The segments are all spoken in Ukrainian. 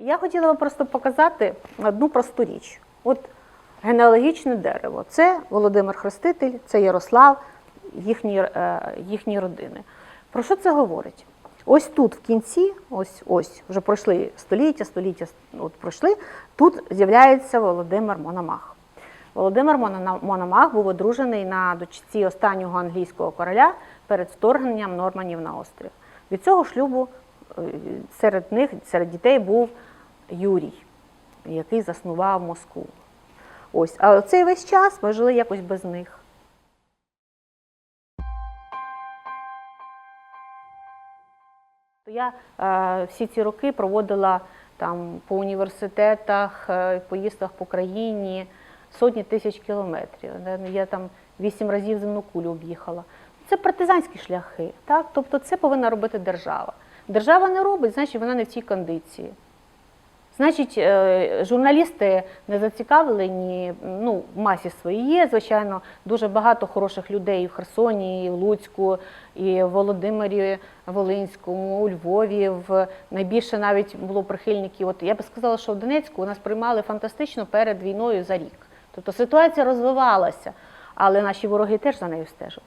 Я хотіла вам просто показати одну просту річ. От генеалогічне дерево. Це Володимир Хреститель, це Ярослав, їхні, е, їхні родини. Про що це говорить? Ось тут в кінці, ось ось вже пройшли століття, століття от пройшли. Тут з'являється Володимир Мономах. Володимир Мономах був одружений на дочці останнього англійського короля перед вторгненням Норманів на острів. Від цього шлюбу е, серед них, серед дітей був Юрій, який заснував Москву. Ось, а цей весь час ми жили якось без них. Я е, всі ці роки проводила там по університетах, е, поїздках по країні сотні тисяч кілометрів. Е, Я там вісім разів земну кулю об'їхала. Це партизанські шляхи, так? Тобто це повинна робити держава. Держава не робить, значить вона не в цій кондиції. Значить, е, журналісти не зацікавлені, ну, в масі своїй є, звичайно, дуже багато хороших людей в Херсоні, і в Луцьку, і в Володимирі Волинському, у Львові. В найбільше навіть було прихильників. От я би сказала, що в Донецьку нас приймали фантастично перед війною за рік. Тобто ситуація розвивалася, але наші вороги теж за нею стежили.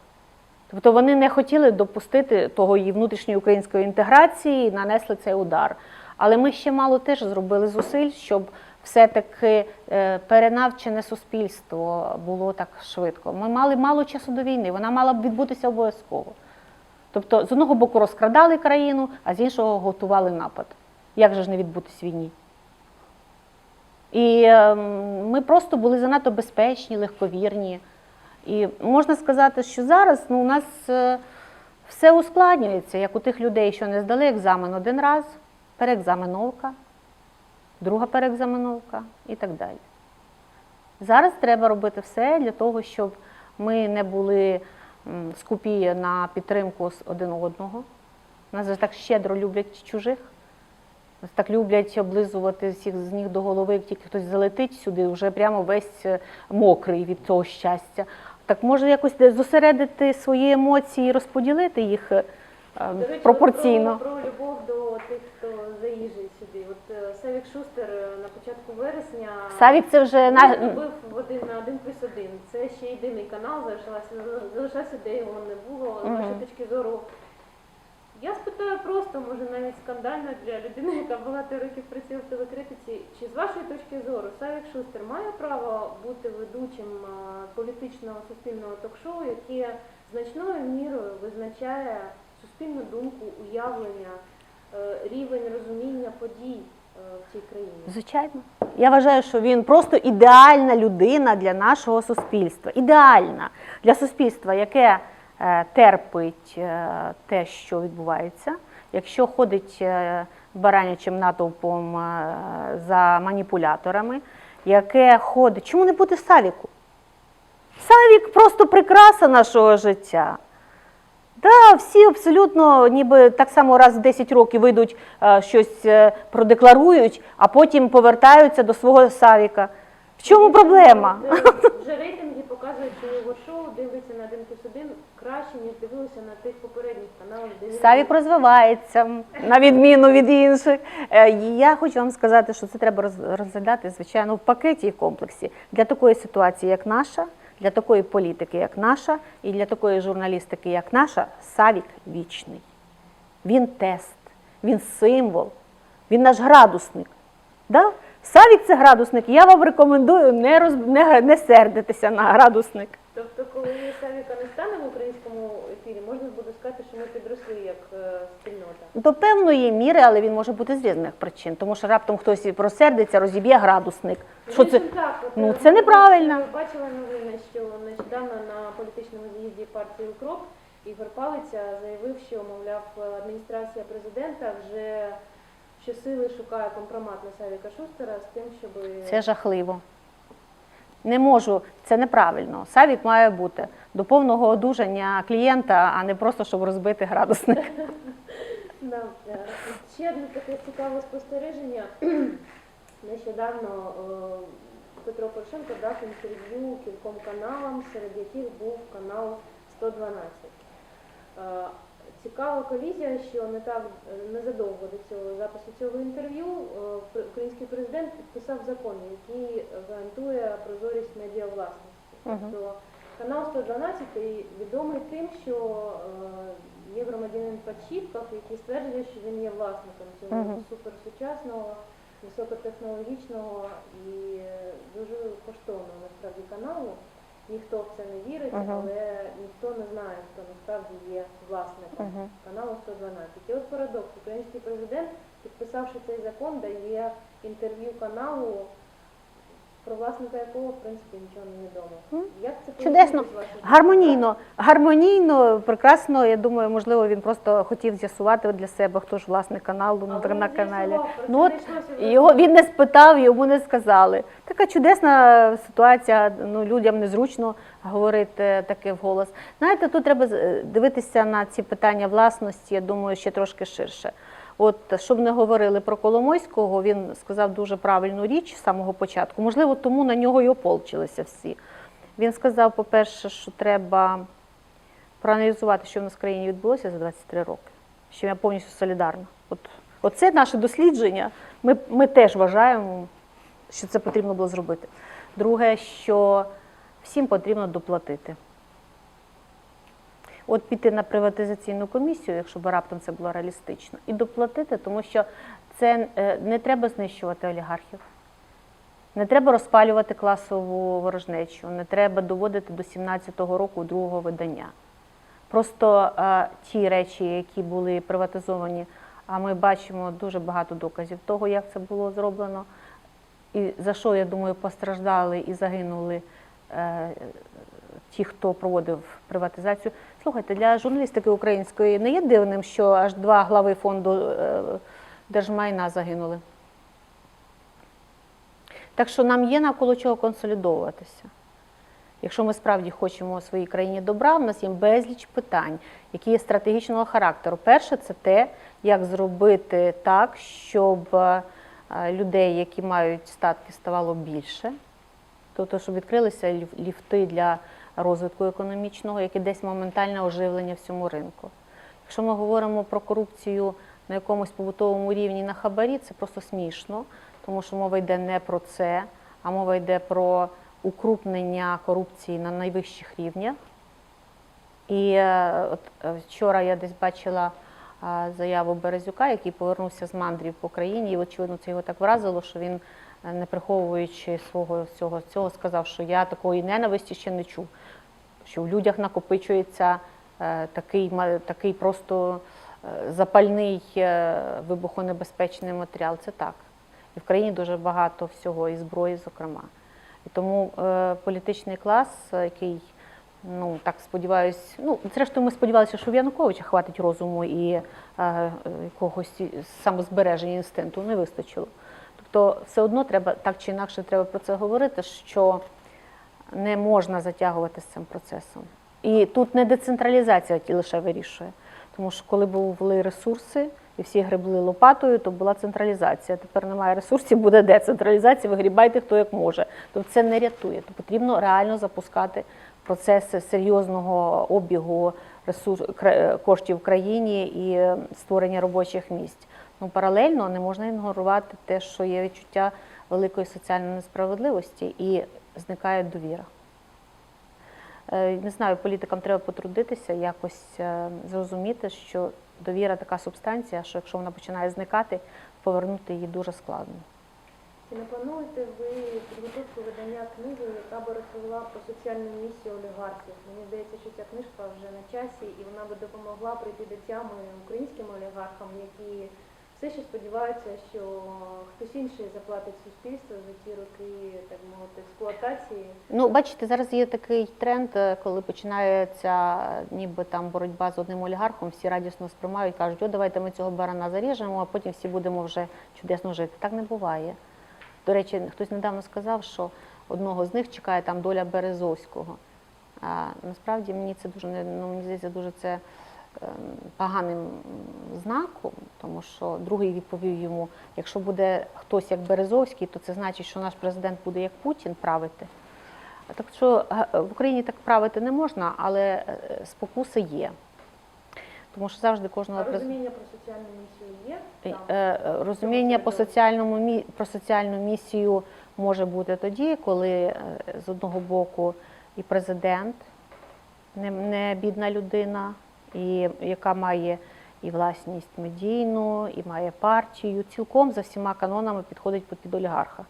Тобто вони не хотіли допустити того її внутрішньої української інтеграції і нанесли цей удар. Але ми ще мало теж зробили зусиль, щоб все-таки е, перенавчене суспільство було так швидко. Ми мали мало часу до війни, вона мала б відбутися обов'язково. Тобто, з одного боку розкрадали країну, а з іншого готували напад. Як же ж не відбутись війні? І е, ми просто були занадто безпечні, легковірні. І можна сказати, що зараз ну, у нас е, все ускладнюється, як у тих людей, що не здали екзамен один раз, переекзаменовка, друга переекзаменовка і так далі. Зараз треба робити все для того, щоб ми не були скупі на підтримку з один одного. Нас же так щедро люблять чужих. Нас так люблять облизувати всіх з ніг до голови, як тільки хтось залетить сюди, вже прямо весь е, мокрий від того щастя. Так може якось зосередити свої емоції і розподілити їх е, е, речі, пропорційно. Про, про любов до тих, хто заїжджає сюди. От е, Савік Шустер е, на початку вересня Савік це вже на виступив в один на один плюс один. Це ще єдиний канал, залишався, залишався, де його не було. З Мгм. вашої точки зору. Я спитаю просто, може навіть скандально для людини, яка багато років працює в телекритиці. Чи з вашої точки зору Савік Шустер має право бути ведучим а, політичного суспільного ток-шоу, яке значною мірою визначає суспільну думку, уявлення, е, рівень розуміння подій е, в цій країні? Звичайно. Я вважаю, що він просто ідеальна людина для нашого суспільства. Ідеальна для суспільства, яке е, терпить е, те, що відбувається. Якщо ходить е, баранячим натовпом е, за маніпуляторами, яке ходить. Чому не бути Савіку? Савік просто прикраса нашого життя. Да, всі абсолютно ніби так само раз в 10 років вийдуть, е, щось е, продекларують, а потім повертаються до свого Савіка. В чому проблема? Вже, рейтинги показують, що його шоу дивиться на 1 плюс 1 краще, ніж дивилися на тих попередніх каналах. Савік розвивається на відміну від інших. Е, Я хочу вам сказати, що це треба розглядати, звичайно, в пакеті і комплексі для такої ситуації, як наша, для такої політики, як наша, і для такої журналістики, як наша, Савік вічний. Він тест, він символ, він наш градусник. Да? Савік це градусник. Я вам рекомендую не, роз... не, не сердитися на градусник. Тобто, коли Савіка не стане в українському ефірі, можна буде сказати, що ми підросли як е. До певної міри, але він може бути з різних причин, тому що раптом хтось і просердиться, розіб'є градусник. Що це? От, Ну, е, це неправильно. ви Бачила новини, що нещодавно на політичному з'їзді партії «Укроп» Ігор Палиця заявив, що, мовляв, адміністрація президента вже щосили шукає компромат на Савіка Шустера з тим, щоб Це жахливо. Не можу, це неправильно. Савік має бути до повного одужання клієнта, а не просто щоб розбити градусник. Да. е, Ще одне таке цікаве спостереження. Нещодавно Петро Порошенко дав інтерв'ю кільком каналам, серед яких був канал 112. Е, Цікава колізія, що не так незадовго до цього запису цього інтерв'ю е, український президент підписав закон, який гарантує прозорість медіавласності. Тобто канал 112 відомий тим, що е, є громадянин Подщіпков, який стверджує, що він є власником цього Мгм. суперсучасного, високотехнологічного і дуже коштовного насправді каналу. Ніхто в це не вірить, Мгм. але ніхто не знає, хто насправді є власником Мгм. каналу 112. І от парадокс. Український президент, підписавши цей закон, дає інтерв'ю каналу, про власника якого, в принципі, нічого не відомо. Як це чудесно. Гармонійно, гармонійно, прекрасно. Я думаю, можливо, він просто хотів з'ясувати для себе, хто ж власник каналу Але на, він каналі. з'ясував, Ну от не його він не спитав, йому не сказали. Така чудесна ситуація. Ну людям незручно говорити таке вголос. Знаєте, тут треба з- дивитися на ці питання власності. Я думаю, ще трошки ширше. От щоб не говорили про Коломойського, він сказав дуже правильну річ з самого початку. Можливо, тому на нього й ополчилися всі. Він сказав, по-перше, що треба проаналізувати, що в нас в країні відбулося за 23 роки. Що я повністю солідарна. От, оце наше дослідження. Ми, ми теж вважаємо, що це потрібно було зробити. Друге, що всім потрібно доплатити. От піти на приватизаційну комісію, якщо б раптом це було реалістично, і доплатити, тому що це е, не треба знищувати олігархів. Не треба розпалювати класову ворожнечу, не треба доводити до 17-го року другого видання. Просто е, ті речі, які були приватизовані, а ми бачимо дуже багато доказів того, як це було зроблено, і за що, я думаю, постраждали і загинули е, ті, хто проводив приватизацію. Слухайте, для журналістики української не є дивним, що аж два глави фонду е, держмайна загинули. Так що нам є навколо чого консолідовуватися. Якщо ми справді хочемо своїй країні добра, в нас є безліч питань, які є стратегічного характеру. Перше, це те, як зробити так, щоб е, людей, які мають статки, ставало більше. Тобто, щоб відкрилися ліфти для розвитку економічного, яке десь моментальне оживлення всьому ринку. Якщо ми говоримо про корупцію на якомусь побутовому рівні на хабарі, це просто смішно, тому що мова йде не про це, а мова йде про укрупнення корупції на найвищих рівнях. І е, от е, вчора я десь бачила е, заяву Березюка, який повернувся з мандрів по країні, і очевидно це його так вразило, що він, не приховуючи свого всього цього, сказав, що я такої ненависті ще не чув, що в людях накопичується е, такий, такий просто е, запальний е, вибухонебезпечний матеріал. Це так. І в країні дуже багато всього, і зброї, зокрема. І тому е, політичний клас, е, який, ну так сподіваюсь, ну зрештою, ми сподівалися, що в Януковича хватить розуму і е, е, якогось самозбереження інстинкту, не вистачило. Тобто, все одно треба так чи інакше треба про це говорити, що не можна затягувати з цим процесом. І тут не децентралізація лише вирішує. Тому що коли були ресурси і всі гребли лопатою, то була централізація. Тепер немає ресурсів, буде децентралізація, вигрібайте хто як може. Тобто це не рятує. То потрібно реально запускати процеси серйозного обігу ресурс, коштів в країні і е, створення робочих місць. Ну, паралельно не можна ігнорувати те, що є відчуття великої соціальної несправедливості і зникає довіра. Е, Не знаю, політикам треба потрудитися, якось е, зрозуміти, що довіра така субстанція, що якщо вона починає зникати, повернути її дуже складно. Чи не плануєте ви підготовку видання книги, яка би розповіла про соціальну місію олігархів? Мені здається, що ця книжка вже на часі, і вона би допомогла прийти до тями українським олігархам, які все ще сподіваються, що хтось інший заплатить суспільству за ті роки, так мовити, експлуатації. Ну, бачите, зараз є такий тренд, е, коли починається е, ніби там боротьба з одним олігархом, всі радісно сприймають, кажуть, о, давайте ми цього барана заріжемо, а потім всі будемо вже чудесно жити. Так не буває. До речі, хтось недавно сказав, що одного з них чекає там доля Березовського. А насправді мені це дуже ну, мені здається, дуже це ем, поганим знаком, тому що другий відповів йому: якщо буде хтось як Березовський, то це значить, що наш президент буде як Путін правити. Так що в Україні так правити не можна, але е, спокуси є. Тому що завжди кожного А розуміння про соціальну місію є? Е, там? е, Розуміння по соціальному про соціальну місію може бути тоді, коли е, з одного боку і президент не, не бідна людина, і яка має і власність медійну, і має партію, цілком за всіма канонами підходить під- під олігарха.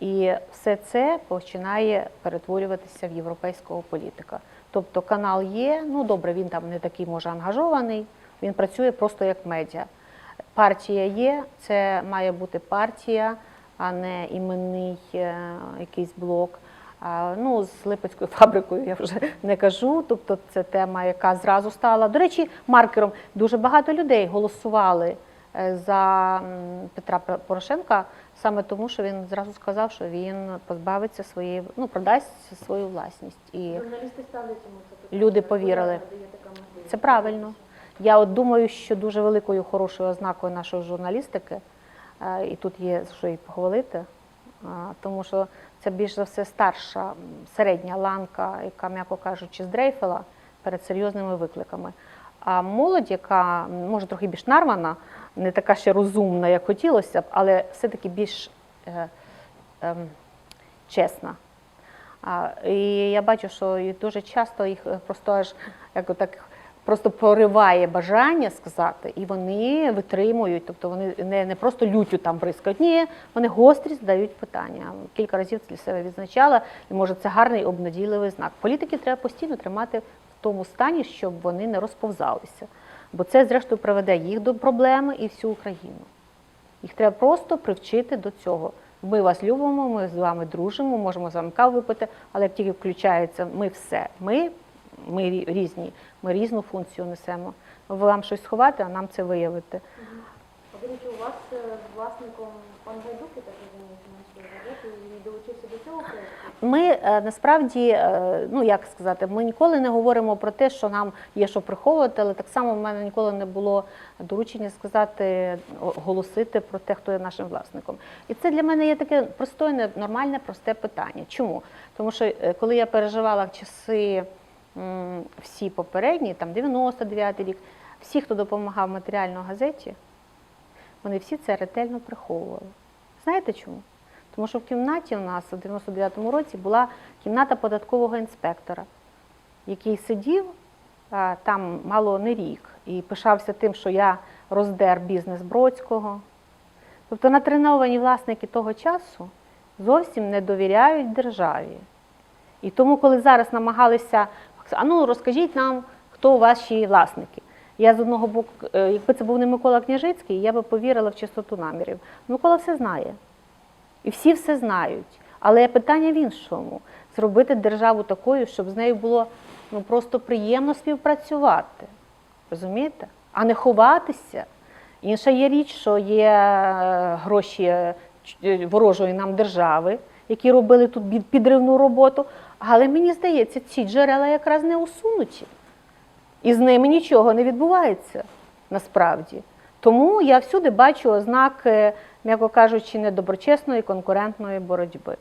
І все це починає перетворюватися в європейського політика. Тобто канал є, ну добре, він там не такий може ангажований, він працює просто як медіа. Партія є, це має бути партія, а не іменний е, якийсь блок. Ну, з Липецькою фабрикою я вже не кажу. Тобто це тема, яка зразу стала. До речі, маркером дуже багато людей голосували е, за Петра Пор- Порошенка саме тому, що він зразу сказав, що він позбавиться своєї, ну, продасть свою власність. І Журналісти ставлять йому це. Люди повірили. Це правильно. Я от думаю, що дуже великою хорошою ознакою нашої журналістики, е, і тут є що і похвалити, е, тому що це більш за все старша середня ланка, яка, м'яко кажучи, здрейфила перед серйозними викликами. А молодь, яка може трохи більш нарвана, не така ще розумна, як хотілося б, але все-таки більш е, ем, чесна. А, і я бачу, що дуже часто їх е, просто аж як так просто пориває бажання сказати, і вони витримують, тобто вони не, не просто лютю там бризкають, ні, вони гострі задають питання. Кілька разів для себе відзначала, і може це гарний обнадійливий знак. Політики треба постійно тримати тому стані, щоб вони не розповзалися. Бо це, зрештою, приведе їх до проблеми і всю Україну. Їх треба просто привчити до цього. Ми вас любимо, ми з вами дружимо, можемо з вами каву випити, але як тільки включається ми все, ми, ми різні, ми різну функцію несемо. Вам щось сховати, а нам це виявити. А, речі, у вас е, власником пан Гайдук, я так розумію, і долучився до цього проєкту? Ми е, насправді, е, ну як сказати, ми ніколи не говоримо про те, що нам є що приховувати, але так само в мене ніколи не було доручення сказати, оголосити про те, хто є нашим власником. І це для мене є таке простойне, нормальне, просте питання. Чому? Тому що е, коли я переживала часи всі попередні, там 99-й рік, всі, хто допомагав матеріально газеті, вони всі це ретельно приховували. Знаєте чому? Тому що в кімнаті у нас у 99-му році була кімната податкового інспектора, який сидів там мало не рік і пишався тим, що я роздер бізнес Бродського. Тобто натреновані власники того часу зовсім не довіряють державі. І тому, коли зараз намагалися, а ну розкажіть нам, хто ваші власники. Я з одного боку, е, якби це був не Микола Княжицький, я би повірила в чистоту намірів. Микола все знає. І всі все знають. Але питання в іншому: зробити державу такою, щоб з нею було ну, просто приємно співпрацювати. Розумієте? А не ховатися. Інша є річ, що є е, гроші е, е, ворожої нам держави, які робили тут підривну роботу. Але мені здається, ці джерела якраз не усунуті. І з ними нічого не відбувається насправді. Тому я всюди бачу ознаки, м'яко кажучи, недоброчесної конкурентної боротьби.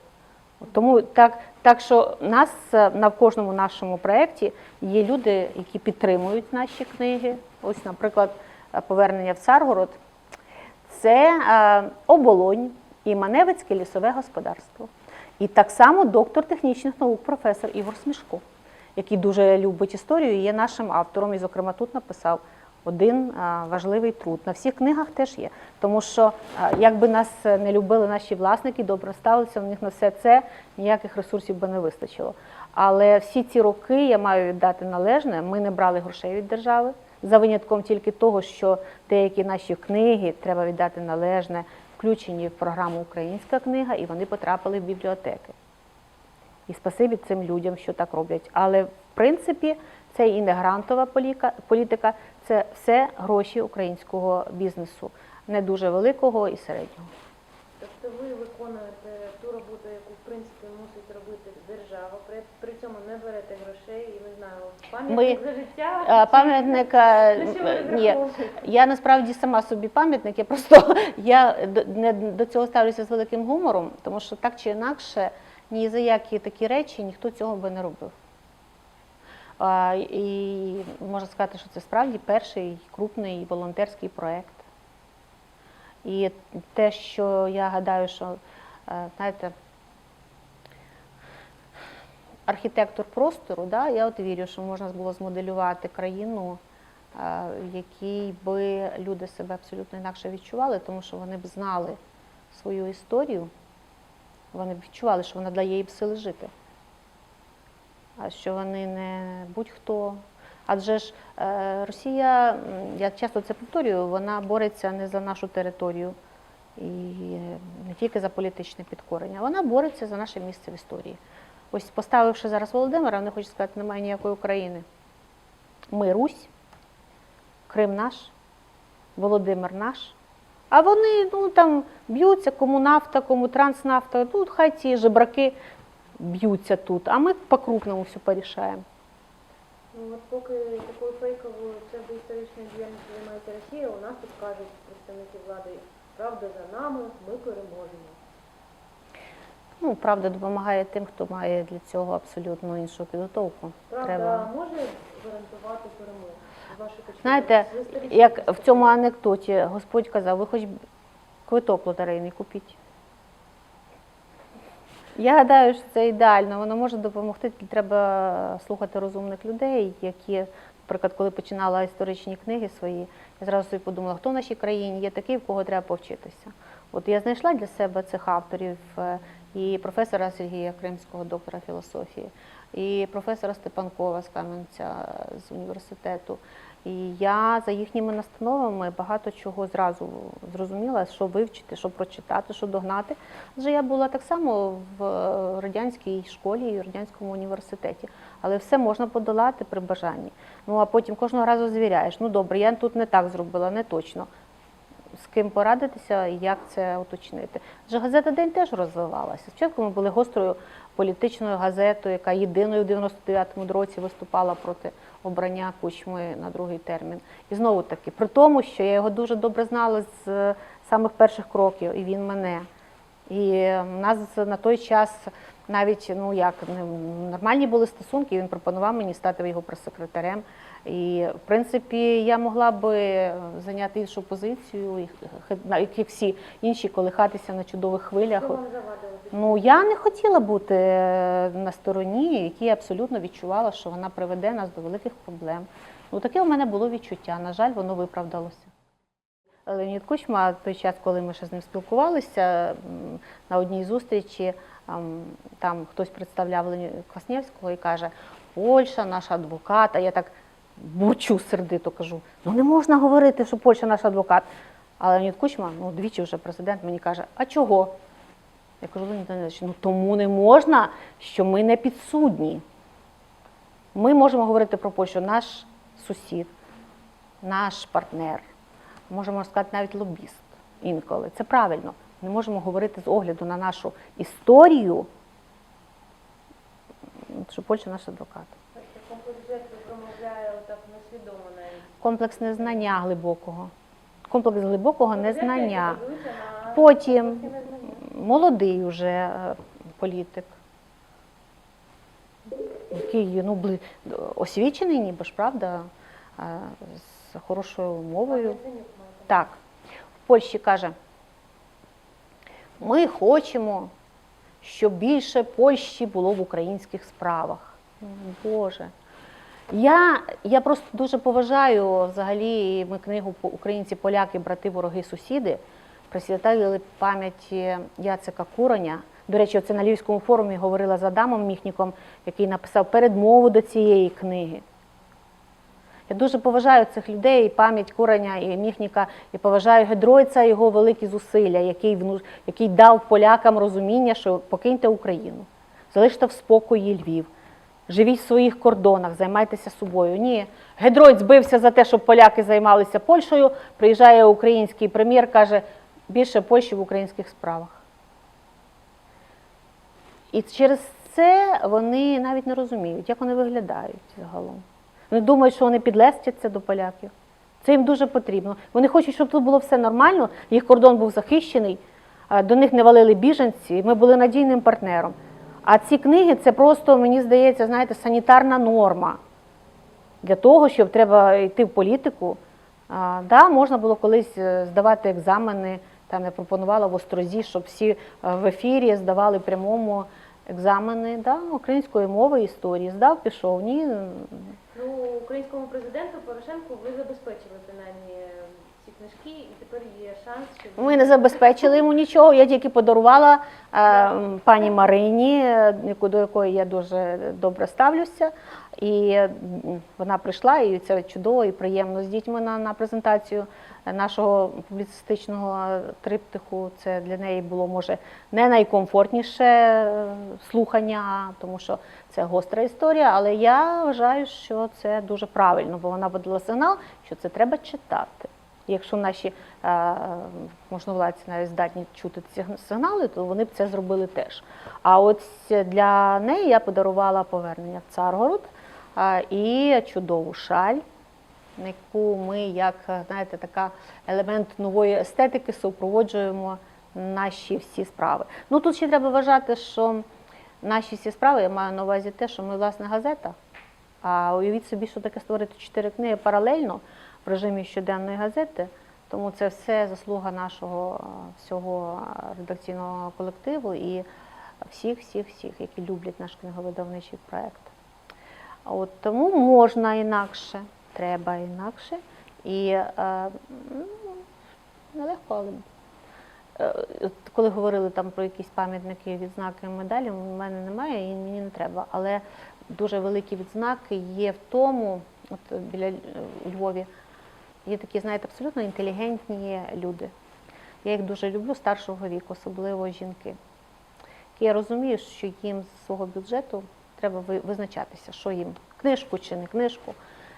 Тому так, так що нас е, на кожному нашому проєкті є люди, які підтримують наші книги. Ось, наприклад, е, повернення в Царгород це е, оболонь і Маневицьке лісове господарство. І так само доктор технічних наук, професор Ігор Смішко, який дуже любить історію, і є нашим автором. І, зокрема, тут написав один е, важливий труд. На всіх книгах теж є. Тому що, е, якби нас не любили наші власники, добре ставилися, в них на все це ніяких ресурсів би не вистачило. Але всі ці роки я маю віддати належне. Ми не брали грошей від держави. За винятком тільки того, що деякі наші книги треба віддати належне, включені в програму Українська книга, і вони потрапили в бібліотеки. І спасибі цим людям, що так роблять. Але в принципі це і не грантова політика, це все гроші українського бізнесу, не дуже великого і середнього. Тобто ви виконуєте ту роботу, яку в принципі мусить робити держава, при, при цьому не берете грошей і не знаю, пам'ятник за життя. Е, Пам'ятник е, ви ні. Я насправді сама собі пам'ятник, я просто я до- не до цього ставлюся з великим гумором, тому що так чи інакше ні за які такі речі ніхто цього би не робив. І можна сказати, що це справді перший крупний волонтерський проєкт. І те, що я гадаю, що е, знаєте, архітектор простору, да, я от вірю, що можна було змоделювати країну, е, в якій би люди себе абсолютно інакше відчували, тому що вони б знали свою історію, вони б відчували, що вона дає їм сили жити. Що вони не будь-хто. Адже ж е, Росія, я часто це повторюю, вона бореться не за нашу територію і не тільки за політичне підкорення, вона бореться за наше місце в історії. Ось поставивши зараз Володимира, вони хочуть сказати, немає ніякої України. Ми Русь, Крим наш, Володимир наш. А вони ну, там б'ються, кому нафта, кому транснафта. Ну, хай ці жебраки б'ються тут, а ми по-крупному все порішаємо. Ну, от поки такою фейковою псевдоісторичною діяльністю займається Росія, у нас тут кажуть представники влади, правда за нами, ми переможемо. Ну, правда допомагає тим, хто має для цього абсолютно іншу підготовку. Правда Треба. може гарантувати перемогу? З вашої Знаєте, як в цьому анекдоті Господь казав, ви хоч квиток лотерейний купіть. Я гадаю, що це ідеально. Воно може допомогти. Треба слухати розумних людей, які, наприклад, коли починала історичні книги свої, я зразу собі подумала, хто в нашій країні є такий, в кого треба повчитися. От я знайшла для себе цих авторів е, і професора Сергія Кримського, доктора філософії, і професора Степанкова з Кам'янця з університету. І я за їхніми настановами багато чого зразу зрозуміла, що вивчити, що прочитати, що догнати. Адже я була так само в е, радянській школі і радянському університеті. Але все можна подолати при бажанні. Ну а потім кожного разу звіряєш. Ну добре, я тут не так зробила, не точно. З ким порадитися і як це уточнити. Адже газета День теж розвивалася. Спочатку ми були гострою політичною газетою, яка єдиною в 99-му році виступала проти обрання кучми на другий термін. І знову таки, при тому, що я його дуже добре знала з е, самих перших кроків, і він мене. І в нас на той час навіть ну як нормальні були стосунки. Він пропонував мені стати його прес-секретарем. І в принципі я могла би зайняти іншу позицію, як і всі інші, колихатися на чудових хвилях. Що вам? Ну я не хотіла бути е, на стороні, якій я абсолютно відчувала, що вона приведе нас до великих проблем. Ну таке у мене було відчуття. На жаль, воно виправдалося. Леонід Кучма, той час, коли ми ще з ним спілкувалися, на одній зустрічі там хтось представляв Леоніда Кваснєвського і каже, Польща, наш адвокат. А я так бурчу сердито кажу: ну не можна говорити, що Польща наш адвокат. А Леонід Кучма, ну двічі вже президент, мені каже, а чого? Я кажу, Леонід Леонідович, ну тому не можна, що ми не підсудні. Ми можемо говорити про Польщу, наш сусід, наш партнер, можемо сказати навіть лобіст інколи. Це правильно. Не можемо говорити з огляду на нашу історію, що Польща наш адвокат. Бачите, комплекс жертви промовляє отак несвідомо навіть. Комплекс незнання глибокого. Комплекс глибокого незнання. На Потім незнання. молодий уже е, політик, який ну, бли- освічений, ніби ж, правда, е, з хорошою мовою. Так, в Польщі каже, ми хочемо, щоб більше Польщі було в українських справах. Ну, Боже. Я, я просто дуже поважаю взагалі ми книгу «По- Українці, поляки, брати, вороги, сусіди. Присвятили пам'яті Яцика Куроня. До речі, це на Львівському форумі говорила з Адамом Міхніком, який написав передмову до цієї книги. Я дуже поважаю цих людей, і пам'ять Куреня і Міхніка, і поважаю Гедройця, його великі зусилля, який, який дав полякам розуміння, що покиньте Україну, залиште в спокої Львів, живіть в своїх кордонах, займайтеся собою. Ні, Гедройць бився за те, щоб поляки займалися Польщею. Приїжджає український прем'єр, каже, більше Польщі в українських справах. І через це вони навіть не розуміють, як вони виглядають загалом. Вони думають, що вони підлестяться до поляків. Це їм дуже потрібно. Вони хочуть, щоб тут було все нормально, їх кордон був захищений, до них не валили біженці, ми були надійним партнером. А ці книги це просто, мені здається, знаєте, санітарна норма. для того, щоб треба йти в політику. А, да, можна було колись е, здавати екзамени. Там я пропонувала в Острозі, щоб всі е, в ефірі здавали прямому екзамени да, української мови, історії. Здав, пішов. Ні, Ну, українському президенту Порошенку ви забезпечили принаймні книжки, і тепер є шанс, щоб Ми не забезпечили йому нічого. Я тільки подарувала е, пані Марині, е, до якої я дуже добре ставлюся. І м, вона прийшла, і це чудово і приємно з дітьми на, на презентацію нашого публіцистичного триптиху. Це для неї було може не найкомфортніше е, слухання, тому що це гостра історія. Але я вважаю, що це дуже правильно, бо вона подала сигнал, що це треба читати. Якщо наші е, можновладці навіть здатні чути ці сигнали, то вони б це зробили теж. А от для неї я подарувала повернення в Царгород е, і чудову шаль, яку ми, як знаєте, така елемент нової естетики, супроводжуємо наші всі справи. Ну тут ще треба вважати, що наші всі справи, я маю на увазі те, що ми власне газета. А уявіть собі, що таке створити чотири книги паралельно в режимі щоденної газети. Тому це все заслуга нашого е, всього редакційного колективу і всіх, всіх, всіх, які люблять наш книговидавничий проект. От тому можна інакше, треба інакше. І е, ну, нелегко, але е, коли говорили там про якісь пам'ятники, відзнаки, медалі, в мене немає і мені не треба. Але дуже великі відзнаки є в тому, от біля у Львові є такі, знаєте, абсолютно інтелігентні люди. Я їх дуже люблю старшого віку, особливо жінки. Я розумію, що їм з свого бюджету треба визначатися, що їм книжку чи не книжку.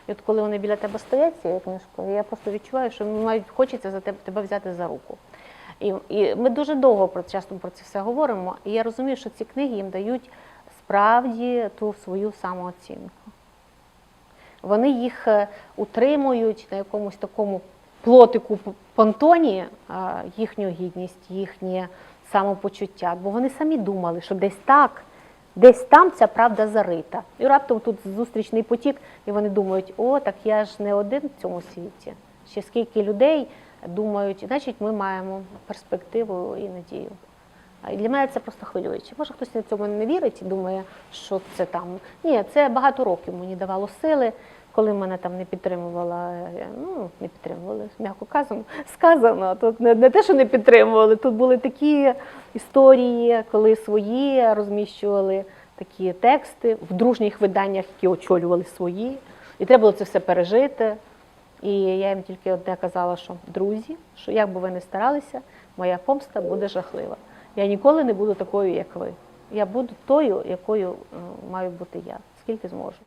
І от коли вони біля тебе стоять цією книжкою, я просто відчуваю, що мають хочеться за тебе, тебе взяти за руку. І, і ми дуже довго про часто про це все говоримо. І я розумію, що ці книги їм дають справді ту свою самооцінку. Вони їх е, утримують на якомусь такому плотику понтоні, їхню гідність, їхнє самопочуття. Бо вони самі думали, що десь так, десь там ця правда зарита. І раптом тут зустрічний потік, і вони думають, о, так я ж не один в цьому світі. Ще скільки людей думають, значить, ми маємо перспективу і надію. І для мене це просто хвилююче. Може, хтось на цьому не вірить і думає, що це там. Ні, це багато років мені давало сили, коли мене там не підтримувала, е, ну, не підтримували, м'яко казано, сказано. Тут не, не те, що не підтримували, тут були такі історії, коли свої розміщували такі тексти в дружніх виданнях, які очолювали свої. І треба було це все пережити. І я їм тільки одне казала, що друзі, що як би ви не старалися, моя помста буде жахлива. Я ніколи не буду такою, як ви. Я буду тою, якою маю бути я, скільки зможу.